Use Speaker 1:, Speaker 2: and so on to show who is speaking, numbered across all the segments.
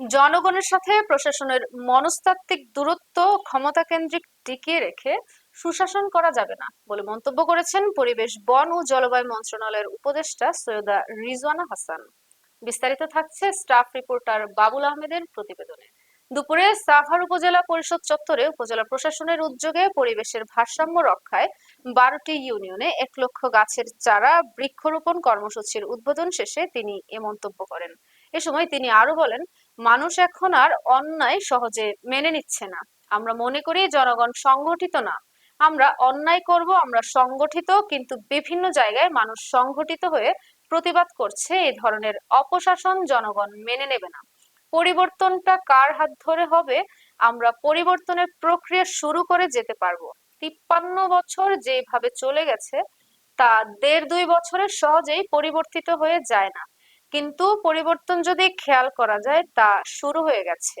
Speaker 1: জনগণের সাথে প্রশাসনের মনস্তাত্ত্বিক দূরত্ব ক্ষমতা কেন্দ্রিক টিকিয়ে রেখে সুশাসন করা যাবে না বলে মন্তব্য করেছেন পরিবেশ, বন ও জলবায়ু মন্ত্রণালয়ের উপদেষ্টা সৈয়দা রিজওয়ানা হাসান। বিস্তারিত থাকছে স্টাফ রিপোর্টার বাবুল আহমেদের প্রতিবেদনে। দুপুরে সাভার উপজেলা পরিষদ চত্বরে উপজেলা প্রশাসনের উদ্যোগে পরিবেশের ভারসাম্য রক্ষায় বারোটি ইউনিয়নে এক লক্ষ গাছের চারা বৃক্ষরোপণ কর্মসূচির উদ্বোধন শেষে তিনি এ মন্তব্য করেন। এ সময় তিনি আরও বলেন মানুষ এখন আর অন্যায় সহজে মেনে নিচ্ছে না। আমরা মনে করি জনগণ সংগঠিত না। আমরা অন্যায় করব, আমরা সংগঠিত, কিন্তু বিভিন্ন জায়গায় মানুষ সংগঠিত হয়ে প্রতিবাদ করছে এই ধরনের অপশাসন জনগণ মেনে নেবে না। পরিবর্তনটা কার হাত ধরে হবে, আমরা পরিবর্তনের প্রক্রিয়া শুরু করে যেতে পারব। তিপ্পান্ন বছর যেভাবে চলে গেছে, তা দেড় দুই বছরে সহজেই পরিবর্তিত হয়ে যায় না। কিন্তু পরিবর্তন যদি খেয়াল করা যায়, তা শুরু হয়ে গেছে।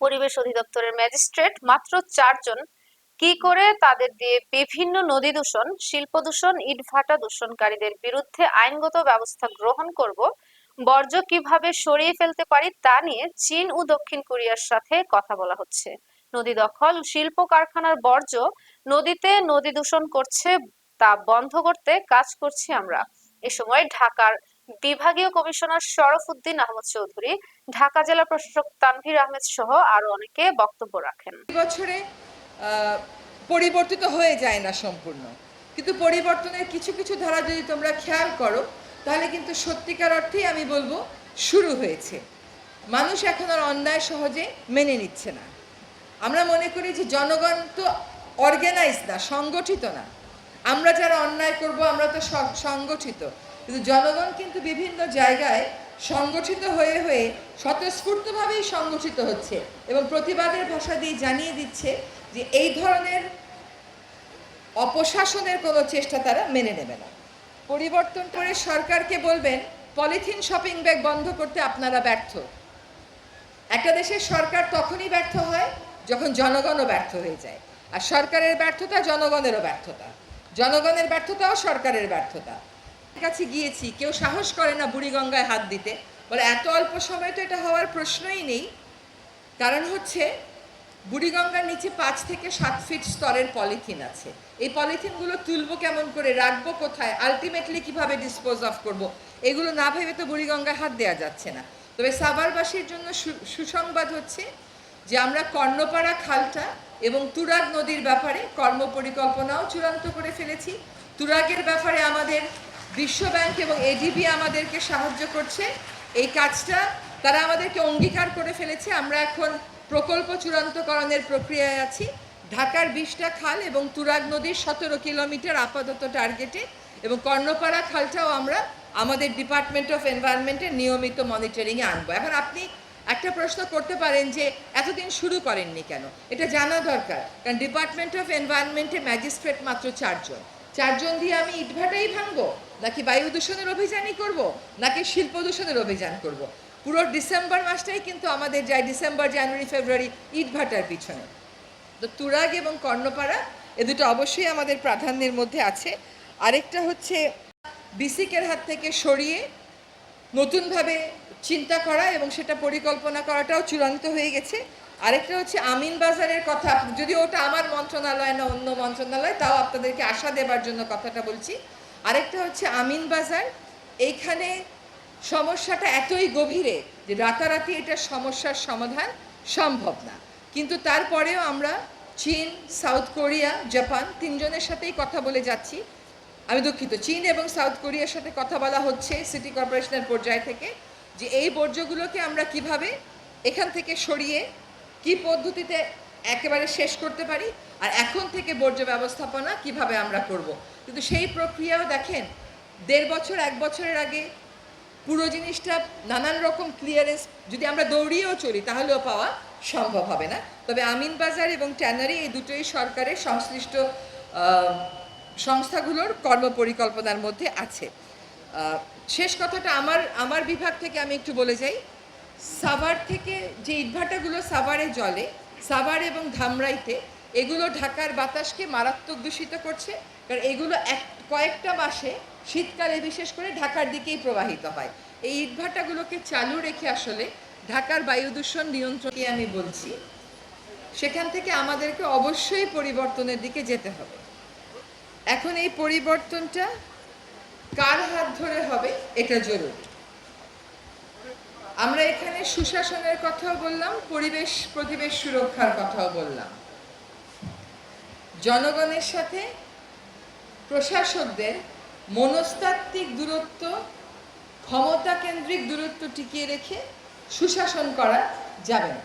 Speaker 1: পরিবেশ অধিদপ্তরের ম্যাজিস্ট্রেট মাত্র চারজন কি করে তাদের দিয়ে বিভিন্ন নদী দূষণ, শিল্প দূষণ ইটভাটা দূষণকারীদের বিরুদ্ধে আইনগত ব্যবস্থা গ্রহণ করব, বর্জ্য কীভাবে সরিয়ে ফেলতে পারি তা নিয়ে চীন ও দক্ষিণ কোরিয়ার সাথে কথা বলা হচ্ছে। নদী দখল, শিল্প কারখানার বর্জ্য নদীতে নদী দূষণ করছে, তা বন্ধ করতে কাজ করছি আমরা। এ সময় ঢাকার বিভাগীয় কমিশনার শরফ উদ্দিন আহমদ চৌধুরী, ঢাকা জেলা প্রশাসক তানভীর আহমেদ সহ আরও অনেকে বক্তব্য রাখেন।
Speaker 2: বছরে পরিবর্তিত হয়ে যায় না সম্পূর্ণ। কিন্তু পরিবর্তনের কিছু কিছু ধারা যদি তোমরা খেয়াল করো, তাহলে কিন্তু সত্যিকার অর্থেই আমি বলব, শুরু হয়েছে। মানুষ এখন আর অন্যায় সহজে মেনে নিচ্ছে না। আমরা মনে করি যে জনগণ তো অর্গানাইজ না, সংগঠিত না। আমরা যারা অন্যায় করব, আমরা তো সংগঠিত। কিন্তু জনগণ কিন্তু বিভিন্ন জায়গায় সংগঠিত হয়ে হয়ে স্বতঃস্ফূর্তভাবেই সংগঠিত হচ্ছে এবং প্রতিবাদের ভাষা দিয়ে জানিয়ে দিচ্ছে যে এই ধরনের অপশাসনের কোনো চেষ্টা তারা মেনে নেবে না। পরিবর্তন করে সরকারকে বলবেন, পলিথিন শপিং ব্যাগ বন্ধ করতে আপনারা ব্যর্থ। একটা দেশের সরকার তখনই ব্যর্থ হয় যখন জনগণও ব্যর্থ হয়ে যায়। আর সরকারের ব্যর্থতা জনগণেরও ব্যর্থতা। জনগণের ব্যর্থতাও সরকারের ব্যর্থতা। কাছে গিয়েছি, কেউ সাহস করে না বুড়িগঙ্গায় হাত দিতে। বলে, এত অল্প সময় তো এটা হওয়ার প্রশ্নই নেই। কারণ হচ্ছে বুড়িগঙ্গার নিচে পাঁচ থেকে সাত ফিট স্তরের পলিথিন আছে। এই পলিথিনগুলো তুলবো কেমন করে, রাখব কোথায় আলটিমেটলি কীভাবে ডিসপোজ অফ করব, এগুলো না ভেবে তো বুড়িগঙ্গায় হাত দেওয়া যাচ্ছে না। তবে সাভারবাসীর জন্য সুসংবাদ হচ্ছে যে, আমরা কর্ণপাড়া খালটা এবং তুরাগ নদীর ব্যাপারে কর্ম পরিকল্পনাও চূড়ান্ত করে ফেলেছি। তুরাগের ব্যাপারে আমাদের বিশ্ব ব্যাংক এবং এডিবি আমাদেরকে সাহায্য করছে। এই কাজটা তারা আমাদেরকে অঙ্গীকার করে ফেলেছে। আমরা এখন প্রকল্প চূড়ান্তকরণের প্রক্রিয়ায় আছি। ঢাকার বিশটা খাল এবং তুরাগ নদীর সতেরো কিলোমিটার আপাতত টার্গেটে এবং কর্ণপাড়া খালটাও আমরা আমাদের ডিপার্টমেন্ট অফ এনভায়রনমেন্টের নিয়মিত মনিটরিংয়ে আনব। এখন আপনি একটা প্রশ্ন করতে পারেন যে, এতদিন শুরু করেননি কেন? এটা জানা দরকার। কারণ ডিপার্টমেন্ট অফ এনভায়রনমেন্টে ম্যাজিস্ট্রেট মাত্র চারজন। চারজন দিয়ে আমি ইটভাটাই ভাঙবো? নাকি বায়ু দূষণের অভিযানই করব? নাকি শিল্প দূষণের অভিযান করব? পুরো ডিসেম্বর মাসটাই কিন্তু আমাদের যায় ডিসেম্বর, জানুয়ারি, ফেব্রুয়ারি ইটভাটার পিছনে। তো তুরাগ এবং কর্ণপাড়া, এ দুটো অবশ্যই আমাদের প্রাধান্যের মধ্যে আছে। আরেকটা হচ্ছে বিসিকের হাত থেকে সরিয়ে নতুনভাবে চিন্তা করা এবং সেটা পরিকল্পনা করাটাও চূড়ান্ত হয়ে গেছে। আরেকটা হচ্ছে আমিন বাজারের কথা। যদি ওটা আমার মন্ত্রণালয় না অন্য মন্ত্রণালয়, তাও আপনাদেরকে আশা দেবার জন্য কথাটা বলছি। আরেকটা হচ্ছে আমিন বাজার। এইখানে সমস্যাটা এতই গভীরে যে রাতারাতি এটা সমস্যার সমাধান সম্ভব না। কিন্তু তারপরেও আমরা চীন, সাউথ কোরিয়া, জাপান তিনজনের সাথেই কথা বলে যাচ্ছি। আমি দুঃখিত, চীন এবং সাউথ কোরিয়ার সাথে কথা বলা হচ্ছে সিটি কর্পোরেশনের পর্যায় থেকে যে এই বর্জ্যগুলোকে আমরা কীভাবে এখান থেকে সরিয়ে কি পদ্ধতিতে একেবারে শেষ করতে পারি আর এখন থেকে বর্জ্য ব্যবস্থাপনা কীভাবে আমরা করব? কিন্তু সেই প্রক্রিয়াও দেখেন, দেড় বছর, এক বছরের আগে পুরো জিনিসটা নানান রকম ক্লিয়ারেন্স যদি আমরা দৌড়িয়েও চলি তাহলেও পাওয়া সম্ভব হবে না। তবে আমিন বাজার এবং ট্যানারি এই দুটোই সরকারের সংশ্লিষ্ট সংস্থাগুলোর কর্মপরিকল্পনার মধ্যে আছে। শেষ কথাটা আমার আমার বিভাগ থেকে আমি একটু বলে যাই। সাভার থেকে যে ইটভাটাগুলো সাভারে জলে, সাভার এবং ধামরাইতে, এগুলো ঢাকার বাতাসকে মারাত্মক দূষিত করছে। কারণ এগুলো এক, কয়েকটা মাসে শীতকালে বিশেষ করে ঢাকার দিকেই প্রবাহিত হয়। এই ইটভাটাগুলোকে চালু রেখে আসলে ঢাকার বায়ু দূষণ নিয়ন্ত্রণকে আমি বলছি, সেখান থেকে আমাদেরকে অবশ্যই পরিবর্তনের দিকে যেতে হবে। এখন এই পরিবর্তনটা কার হাত ধরে হবে এটা জরুরি। আমরা এখানে সুশাসনের কথাও বললাম, পরিবেশ প্রতিবেশ সুরক্ষার কথাও বললাম। জনগণের সাথে প্রশাসকদের মনস্তাত্ত্বিক দূরত্ব ক্ষমতা কেন্দ্রিক দূরত্ব টিকিয়ে রেখে সুশাসন করা যাবে না।